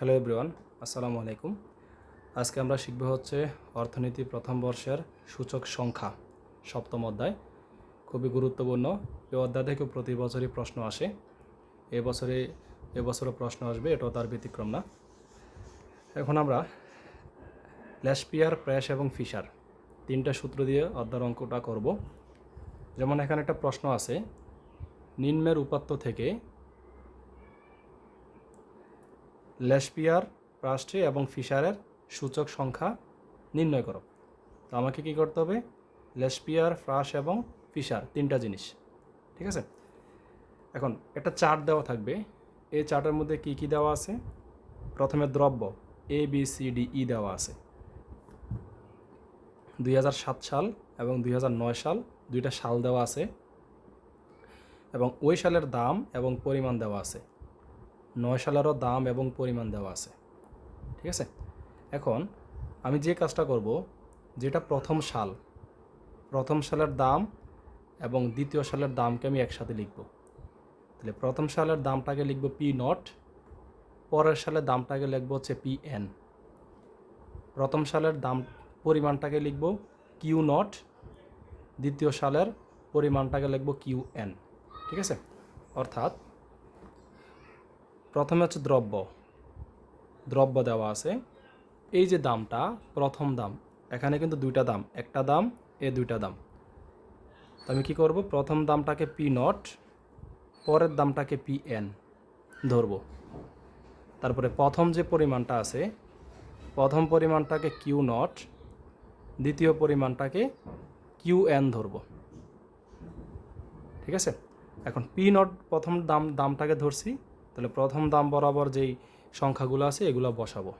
Hello everyone, আসসালামু আলাইকুম। আজকে আমরা শিখব হচ্ছে অর্থনীতি প্রথম বর্ষের সূচক সংখ্যা, সপ্তম অধ্যায়। খুবই গুরুত্বপূর্ণ। এই অধ্যায় থেকে প্রতি বছরই প্রশ্ন আসে। এবছরে এবছরও প্রশ্ন আসবে, এটাও তার ব্যতিক্রম না। এখন আমরা ল্যাশপিয়ার, প্র্যাশ এবং ফিশার তিনটা সূত্র দিয়ে অধ্যায়ের অঙ্কটা করব। যেমন এখানে একটা প্রশ্ন আছে, নিম্নের উপাত্ত থেকে লেশপিয়ার প্রাষ্টে এবং ফিশারের সূচক সংখ্যা নির্ণয় করো। তো আমাকে কি করতে হবে? লেশপিয়ার, ফ্রাস এবং ফিশার তিনটা জিনিস, ঠিক আছে? এখন একটা চার্ট দেওয়া থাকবে। এই চার্টের মধ্যে কি কি দেওয়া আছে? প্রথমে দ্রব্য A B C D E দেওয়া আছে। দুই হাজার সাত সাল এবং দুই হাজার নয় সাল দুইটা সাল দেওয়া আছে এবং ওই সালের দাম এবং পরিমাণ দেওয়া আছে। নয় সালেরও দাম এবং পরিমাণ দেওয়া আছে। ঠিক আছে? এখন আমি যে কাজটা করব, যেটা প্রথম সাল, প্রথম সালের দাম এবং দ্বিতীয় সালের দামকে আমি একসাথে লিখব। তাহলে প্রথম সালের দামটাকে লিখব পি নট, পরের সালের দামটাকে লিখব হচ্ছে পি এন। প্রথম সালের দাম, পরিমাণটাকে লিখব কিউ নট, দ্বিতীয় সালের পরিমাণটাকে লিখব কিউ এন। ঠিক আছে? অর্থাৎ প্রথমে হচ্ছে দ্রব্য। দ্রব্য দেওয়া আছে। এই যে দামটা, প্রথম দাম, এখানে কিন্তু দুইটা দাম, একটা দাম, এ দুইটা দাম। তো আমি কী করব? প্রথম দামটাকে পি নট, পরের দামটাকে পি এন ধরবো। তারপরে প্রথম যে পরিমাণটা আছে, প্রথম পরিমাণটাকে কিউ নট, দ্বিতীয় পরিমাণটাকে কিউ এন ধরবো। ঠিক আছে? এখন পি নট প্রথম দাম, দামটাকে ধরছি। তাহলে প্রথম দাম বরাবর যেই সংখ্যাগুলো আছে, এগুলো বসাবো।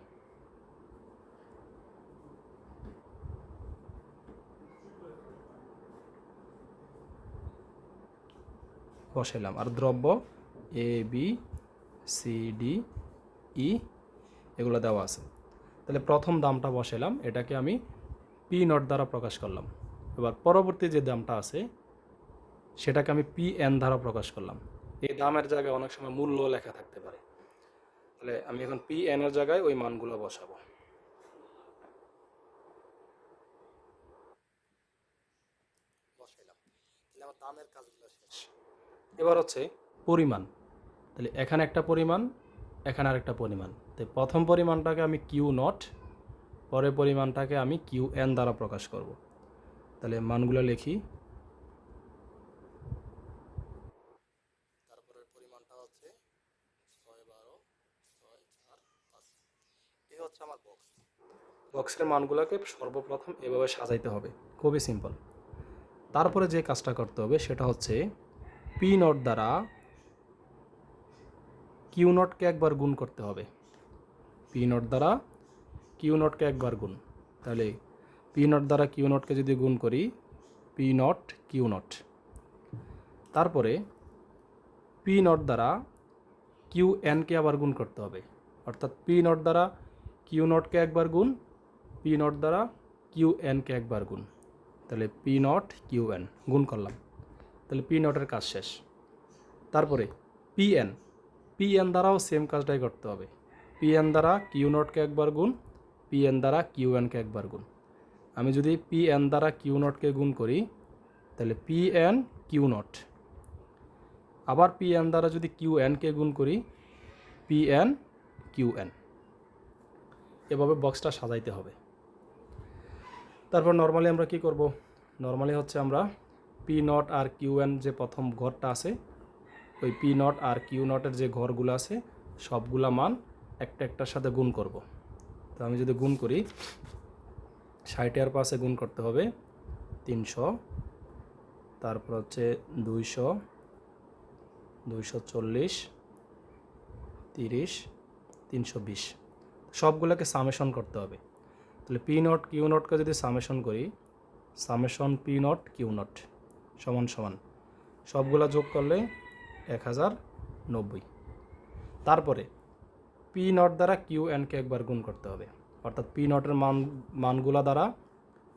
বসাইলাম। আর দ্রব্য A B C D E এগুলো দেওয়া আছে। তাহলে প্রথম দামটা বসাইলাম। এটাকে আমি পি নট দ্বারা প্রকাশ করলাম। এবার পরবর্তী যে দামটা আছে, সেটাকে আমি পি এন দ্বারা প্রকাশ করলাম। এই দামের জায়গায় অনেক সময় মূল্য লেখা থাকতে পারে। তাহলে আমি এখন পি এন এর জায়গায় ওই মানগুলো বসাবো। এবার হচ্ছে পরিমাণ। তাহলে এখানে একটা পরিমাণ এখানে আরেকটা পরিমাণ। তো প্রথম পরিমাণটাকে আমি কিউ নট পরের পরিমাণটাকে আমি কিউ এন দ্বারা প্রকাশ করব। তাহলে মানগুলো লিখি তারপরের পরিমাণটা হচ্ছে ছয় বারো ছয় চার পাঁচ হচ্ছে আমার বক্স বক্সের মানগুলোকে সর্বপ্রথম এভাবে সাজাইতে হবে। খুবই সিম্পল তারপরে যে কাজটা করতে হবে সেটা হচ্ছে পি নট দ্বারা কিউ নটকে একবার গুণ করতে হবে। পি নট দ্বারা কিউ নটকে একবার গুণ। তাহলে পি নট দ্বারা কিউ নটকে যদি গুণ করি পি নট কিউ নট তারপরে পি নট দ্বারা কিউ এনকে আবার গুণ করতে হবে। অর্থাৎ পি নট দ্বারা কিউ নটকে একবার গুণ পি নট দ্বারা কিউ এনকে একবার গুণ। তাহলে পি নট কিউ এন গুণ করলাম। তাহলে পি নটের কাজ শেষ। তারপরে পি এন পি এন দ্বারাও সেম কাজটাই করতে হবে। পি এন দ্বারা কিউ নটকে একবার গুণ পি এন দ্বারা কিউ এনকে একবার গুণ। আমি যদি পি এন দ্বারা কিউ নটকে গুণ করি, তাহলে পি এন কিউ নট আবার পি এন দ্বারা যদি কিউ এনকে গুণ করি পি এন কিউ এন এভাবে বক্সটা সাজাইতে হবে। তারপর নর্মালি আমরা কি করব? নর্মালি হচ্ছে আমরা P not R Q N যে প্রথম ঘরটা আছে, ওই পি নট আর কিউ নটের যে ঘরগুলো আছে, সবগুলা মান একটা একটার সাথে গুণ করব। তো আমি যদি গুণ করি, ষাট আর পাশে গুণ করতে হবে তিনশো, তারপর হচ্ছে দুইশো দুইশো চল্লিশ, তিরিশ, তিনশো বিশ। সবগুলোকে সামেশন করতে হবে। তাহলে পি নট কিউ নটকে যদি সামেশন করি summation P nought Q nought সমান সমান। সবগুলা যোগ করলে এক হাজার নব্বই। তারপরে পি নট দ্বারা কিউ এনকে একবার গুণ করতে হবে। অর্থাৎ পি নটের মান, মানগুলা দ্বারা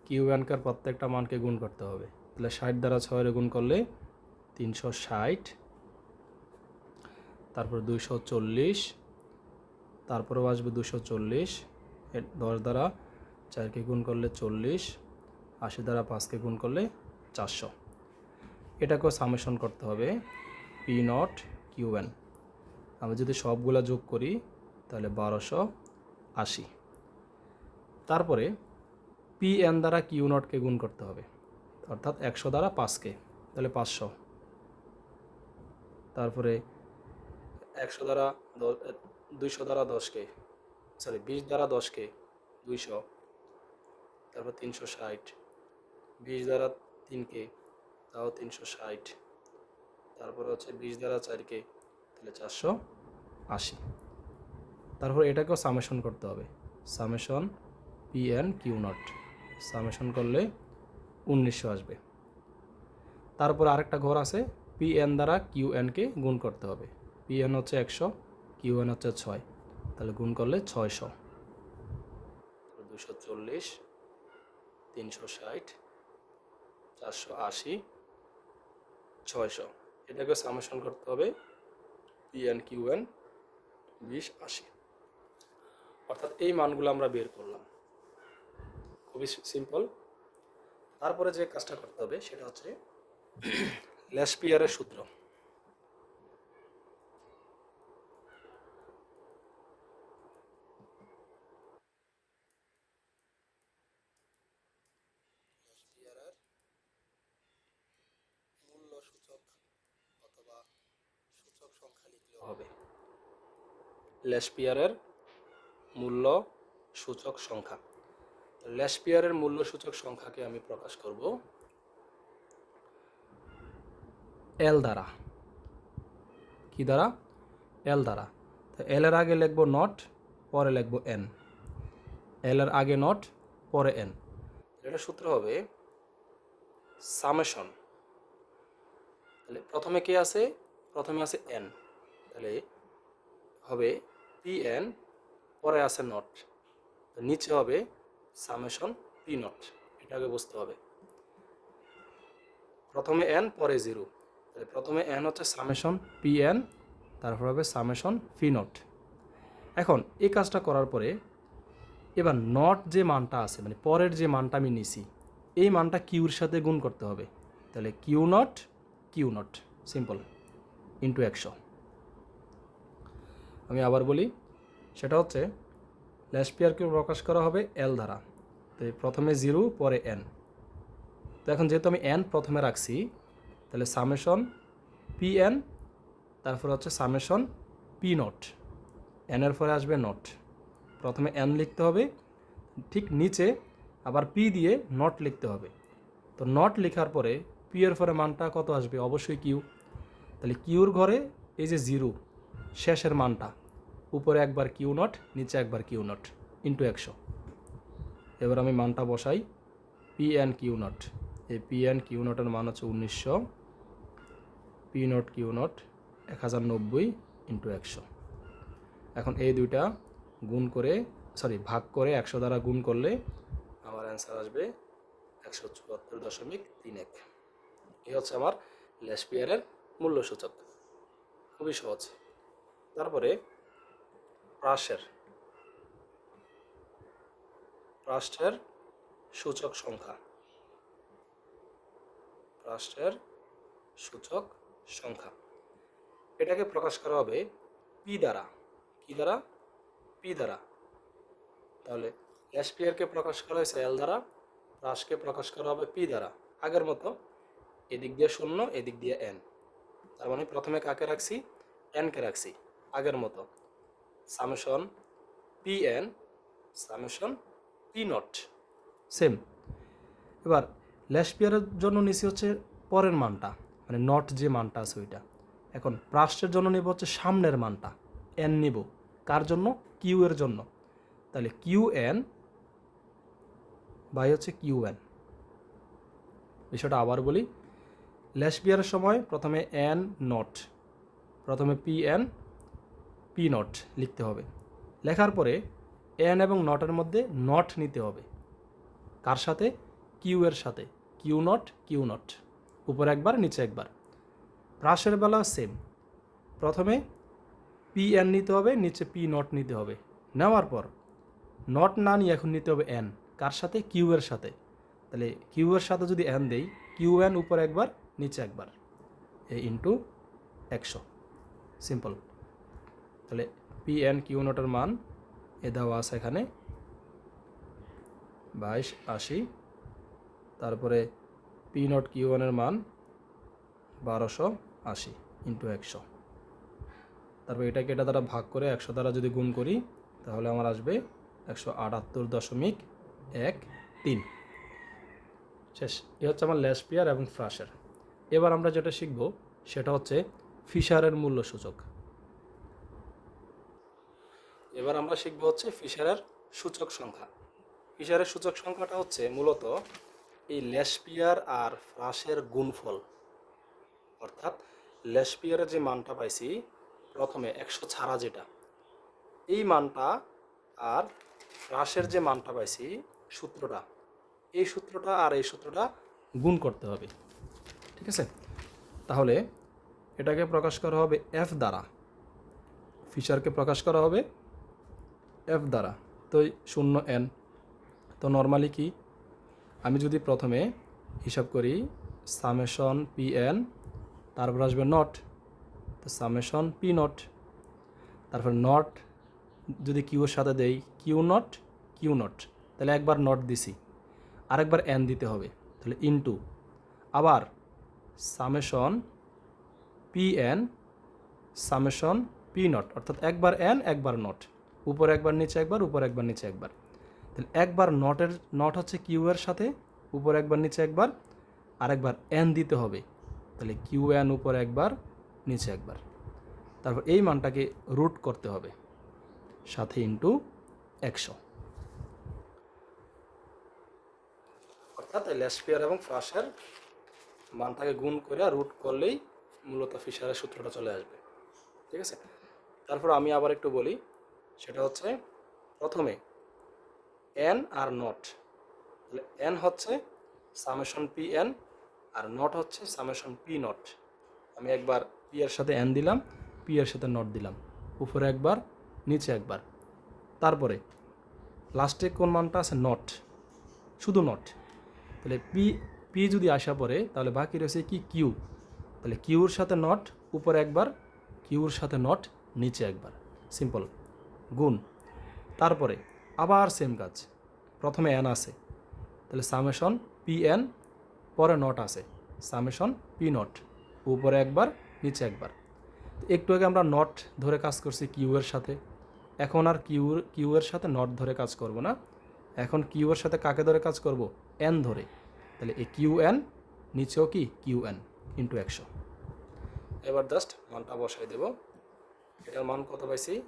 কিউ এনকের প্রত্যেকটা মানকে গুণ করতে হবে। তাহলে ষাট দ্বারা ছয়ের গুণ করলে তিনশো ষাট। তারপর দুইশো চল্লিশ। তারপরেও আসবে দুশো চল্লিশ দশ দ্বারা চারকে গুণ করলে চল্লিশ, আশি দ্বারা পাঁচকে গুণ করলে চারশো। এটাকেও সামেশন করতে হবে পি নট কিউ এন আমি যদি সবগুলা যোগ করি, তাহলে বারোশো আশি। তারপরে পি এন দ্বারা কিউ নটকে গুণ করতে হবে, অর্থাৎ একশো দ্বারা পাঁচকে, তাহলে পাঁচশো। তারপরে একশো দ্বারা দুইশো দ্বারা দশকে সরি বিশ দ্বারা দশকে দুইশো, তারপর তিনশো ষাট, বিশ দ্বারা তিনকে, তাও তিনশো ষাট, তারপর হচ্ছে বিশ দ্বারা চারকে, তাহলে চারশো আশি। তারপর এটাকেও সামেশন করতে হবে। Summation P N Q nought summation করলে উনিশশো আসবে। তারপর আরেকটা ঘর আছে পি এন দ্বারা কিউ এনকে গুণ করতে হবে। পি এন হচ্ছে একশো কিউ এন হচ্ছে ছয়। তাহলে গুণ করলে ছয়শো। দুশো চল্লিশ, তিনশো ষাট, চারশো আশি, ছয়শো। এটাকে সামেশন করতে হবে পি এন কিউ এন বিশ আশি। অর্থাৎ এই মানগুলো আমরা বের করলাম। খুবই সিম্পল তারপরে যে কাজটা করতে হবে সেটা হচ্ছে ল্যাসপিয়ারের সূত্র ল্যাসপিয়ারের মূল্য সূচক অথবা সূচক সংখ্যা লিখলেও হবে ল্যাসপিয়ারের মূল্য সূচক সংখ্যা। ল্যাসপিয়ারের মূল্য সূচক সংখ্যাকে আমি প্রকাশ করব। এল দ্বারা। কি দ্বারা? এল দ্বারা। তো এল এর আগে লিখব নট পরে লিখব এন এল এর আগে নট পরে এন এটা সূত্র হবে সামেশন। তাহলে প্রথমে কে আছে? প্রথমে আছে এন তাহলে হবে পি এন পরে আছে নট নিচে হবে সামেশন পি নট এটাকে বুঝতে হবে। প্রথমে এন পরে জিরো তাহলে প্রথমে এন হচ্ছে সামেশন পি এন তারপর হবে সামেশন পি নট এখন এই কাজটা করার পরে এবার নট যে মানটা আছে মানে পরের যে মানটা আমি নিছি, এই মানটা কিউর সাথে গুণ করতে হবে। তাহলে Q nought Q nought simple into একশো আমি আবার বলি, সেটা হচ্ছে ল্যাসপিয়ারকে প্রকাশ করা হবে এল দ্বারা। তো প্রথমে জিরো, পরে এন তো এখন যেহেতু আমি এন প্রথমে রাখছি, তাহলে সামেশন পি এন তারপর হচ্ছে সামেশন পি নট। এনের পরে আসবে নট। প্রথমে এন লিখতে হবে, ঠিক নিচে আবার পি দিয়ে নট লিখতে হবে। তো নট লেখার পরে পি এর পরে মানটা কত আসবে? অবশ্যই কিউ তাহলে কিউর ঘরে এই যে জিরো শেষের মানটা। উপরে একবার কিউ নট, নিচে একবার কিউ নট ইন্টু একশো। এবার আমি মানটা বসাই পি এন কিউ নট এই পি এন কিউ নটের মান হচ্ছে উনিশশো। পি নট কিউ নট এক হাজার নব্বই ইন্টু একশো। এখন এই দুইটা গুণ করে সরি ভাগ করে একশো দ্বারা গুণ করলে আমার অ্যান্সার আসবে একশো চুয়াত্তর দশমিক তিন এক। এই হচ্ছে আমার লেসপিয়ারের মূল্যসূচক। খুবই সহজ। তারপরে প্রাসের রাষ্ট্রের সূচক সংখ্যা, রাষ্ট্রের সূচক সংখ্যা। এটাকে প্রকাশ করা হবে পি দ্বারা। কি দ্বারা? পি দ্বারা। তাহলে এসপিআরকে প্রকাশ করা হয়েছে এল দ্বারা, রাশকে প্রকাশ করা হবে পি দ্বারা। আগের মতো এদিক দিয়ে শূন্য, এদিক দিয়ে এন তার মানে প্রথমে কাকে রাখছি? এনকে রাখছি। আগের মতো। Summation P N summation P nought same. এবার ল্যাশপিয়ারের জন্য নিচে হচ্ছে পরের মানটা মানে নট যে মানটা আছে ওইটা। এখন, প্রাস্টের জন্য নেব হচ্ছে সামনের মানটা। এন নিব। কার জন্য? কিউ এর জন্য। তাহলে কিউ এন বাই হচ্ছে কিউ এন বিষয়টা আবার বলি। ল্যাশপিয়ারের সময় প্রথমে এন নট, প্রথমে পি এন পি নট লিখতে হবে। লেখার পরে এন এবং নটের মধ্যে নট নিতে হবে। কার সাথে? কিউ এর সাথে। কিউ নট কিউ নট উপরে একবার, নিচে একবার। প্রাসের বেলা সেম প্রথমে পি এন নিতে হবে, নিচে পি নট নিতে হবে। নেওয়ার পর নট না নিয়ে এখন নিতে হবে এন কার সাথে? কিউ এর সাথে। তাহলে কিউ এর সাথে যদি এন দেই কিউ এন উপর একবার, নিচে একবার। এ ইন্টু একশো। সিম্পল তাহলে পি এন কিউ নটের মান এ দেওয়া আছে এখানে। বাইশ, আশি, তারপরে পি নট কিউ ওয়ানের মান বারোশো আশি ইন্টু একশো। তারপর এটাকে এটা দ্বারা ভাগ করে একশো দ্বারা যদি গুণ করি, তাহলে আমার আসবে একশো আটাত্তর দশমিক এক তিন। শেষ, এ হচ্ছে আমার ল্যাসপিয়ার এবং ফ্রাসের এবার আমরা যেটা শিখব, সেটা হচ্ছে ফিশারের মূল্য সূচক। এবার আমরা শিখব হচ্ছে ফিশারের সূচক সংখ্যা। ফিশারের সূচক সংখ্যাটা হচ্ছে মূলত এই ল্যাসপিয়ার আর ফ্রাসের গুণফল। অর্থাৎ ল্যাসপিয়ারের যে মানটা পাইছি, প্রথমে একশো ছাড়া যেটা, এই মানটা আর ফ্রাসের যে মানটা পাইছি সূত্রটা, এই সূত্রটা আর এই সূত্রটা গুণ করতে হবে। ঠিক আছে? তাহলে এটাকে প্রকাশ করা হবে এফ দ্বারা। ফিশারকে প্রকাশ করা হবে এফ দ্বারা, তো শূন্য এন তো নর্মালি কি? আমি যদি প্রথমে হিসাব করি সামেশন পি এন তারপর আসবে নট তো সামেশন পি নট তারপর নট যদি কিউর সাথে দেই কিউ নট কিউ নট তাহলে একবার নট দিছি, আরেকবার এন দিতে হবে, তাহলে ইনটু আবার summation P N summation P nought অর্থাৎ একবার এন একবার নট উপর একবার, নিচে একবার, উপর একবার, নিচে একবার। তাহলে একবার নটের, নট হচ্ছে কিউ এর সাথে, উপর একবার, নিচে একবার, আরেকবার এন দিতে হবে। তাহলে কিউ এন উপর একবার, নিচে একবার। তারপর এই মানটাকে রুট করতে হবে। সাথে ইন্টু একশো। অর্থাৎ ল্যাসপিয়ার এবং ফ্রাসের মানটাকে গুণ করে রুট করলেই মূলত ফিশারের সূত্রটা চলে আসবে। ঠিক আছে? তারপর আমি আবার একটু বলি সেটা হচ্ছে প্রথমে এন আর নট তাহলে এন হচ্ছে সামেশন পি এন আর নট হচ্ছে সামেশন পি নট আমি একবার পি এর সাথে এন দিলাম পি এর সাথে নট দিলাম। উপরে একবার, নিচে একবার। তারপরে লাস্টে কোন মানটা আছে? নট শুধু নট তাহলে পি পি যদি আসা পরে তাহলে বাকি রয়েছে কি? কিউ তাহলে কিউর সাথে নট উপরে একবার কিউর সাথে নট নিচে একবার। সিম্পল গুণ। তারপরে আবার সেম কাজ। প্রথমে এন আছে। তাহলে সামেশন পি এন পরে নট আছে। সামেশন পি নট উপরে একবার, নিচে একবার। একটু আগে আমরা নট ধরে কাজ করছি কিউ এর সাথে। এখন আর কিউ কিউ এর সাথে নট ধরে কাজ করব না। এখন কিউ এর সাথে কাকে ধরে কাজ করব? এন ধরে। তাহলে এ কিউ এন নিচেও কি? কিউ এন ইন্টু একশো। এবার জাস্ট মানটা বসাই দেব। এটার মান কত পাইছি?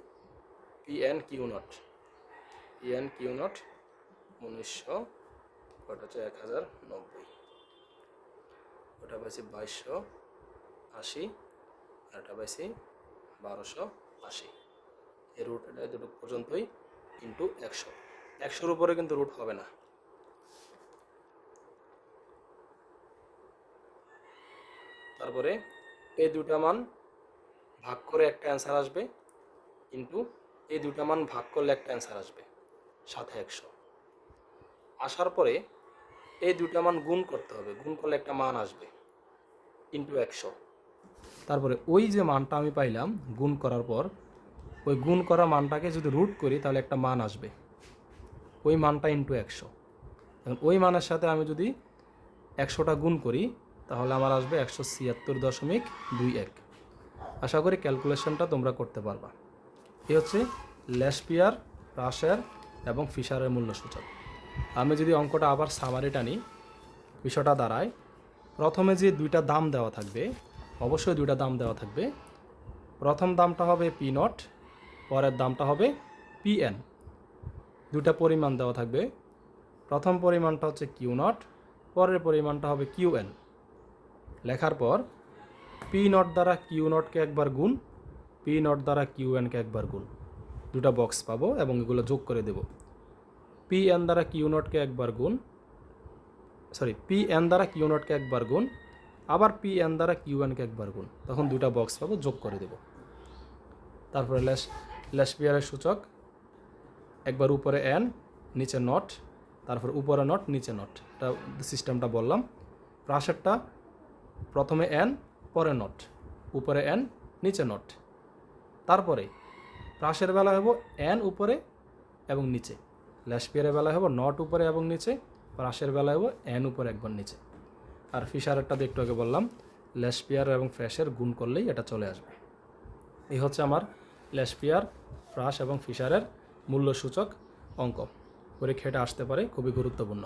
P N Q nought. P N Q nought উনিশশো, ওটা হচ্ছে এক হাজার নব্বই। ওটা পাইছি বাইশশো আশি আর এটা পাইছি বারোশো আশি। এই রুট দুটো পর্যন্তই ইন্টু একশো। একশোর উপরে কিন্তু রুট হবে না। তারপরে এই দুটা মান ভাগ করে একটা অ্যান্সার আসবে কিন্তু এই দুটা মান ভাগ করলে একটা অ্যান্সার আসবে, সাথে একশো। আসার পরে এই দুটা মান গুণ করতে হবে, গুণ করলে একটা মান আসবে ইন্টু একশো। তারপরে ওই যে মানটা আমি পাইলাম গুণ করার পর, ওই গুণ করা মানটাকে যদি রুট করি তাহলে একটা মান আসবে। ওই মানটা ইন্টু একশো। এখন ওই মানের সাথে আমি যদি একশোটা গুণ করি, তাহলে আমার আসবে একশো ছিয়াত্তর দশমিক দুই এক। আশা করি ক্যালকুলেশনটা তোমরা করতে পারবা। এ হচ্ছে ল্যাসপিয়ার রাশের এবং ফিশারের মূল্য সূচক আমি যদি অঙ্কটা আবার সামারি টানি বিষয়টা দাঁড়ায়। প্রথমে যে দুইটা দাম দেওয়া থাকবে, অবশ্যই দুইটা দাম দেওয়া থাকবে। প্রথম দামটা হবে পি নট, পরের দামটা হবে পি এন। দুটা পরিমাণ দেওয়া থাকবে। প্রথম পরিমাণটা হচ্ছে কিউ নট, পরের পরিমাণটা হবে কিউ এন। লেখার পর পি নট দ্বারা কিউ নটকে একবার গুণ পি নট দ্বারা কিউ এনকে একবার গুণ দুটা বক্স পাবো এবং এগুলো যোগ করে দেব। পি এন দ্বারা কিউ নটকে একবার গুণ সরি পি এন দ্বারা কিউ নটকে একবার গুণ, আবার পি এন দ্বারা কিউ এনকে একবার গুণ। তখন দুটা বক্স পাবো, যোগ করে দেব। তারপরে লেস লেসপিয়ারের সূচক, একবার উপরে এন নিচে নট তারপর উপরে নট নিচে নট এটা সিস্টেমটা বললাম। প্রাসেরটা প্রথমে এন পরে নট উপরে এন নিচে নট তারপরে প্রাসের বেলা হব এন উপরে এবং নিচে। ল্যাশপিয়ারের বেলা হব নট উপরে এবং নিচে। প্রাসের বেলা হব এন উপরে একবার নিচে। আর ফিশারেরটা একটু আগে বললাম ল্যাশপিয়ার এবং ফ্র্যাশের গুণ করলেই এটা চলে আসবে। এই হচ্ছে আমার ল্যাশপিয়ার ফ্রাশ এবং ফিশারের মূল্য সূচক অঙ্ক। পরীক্ষা এটা আসতে পারে, খুবই গুরুত্বপূর্ণ।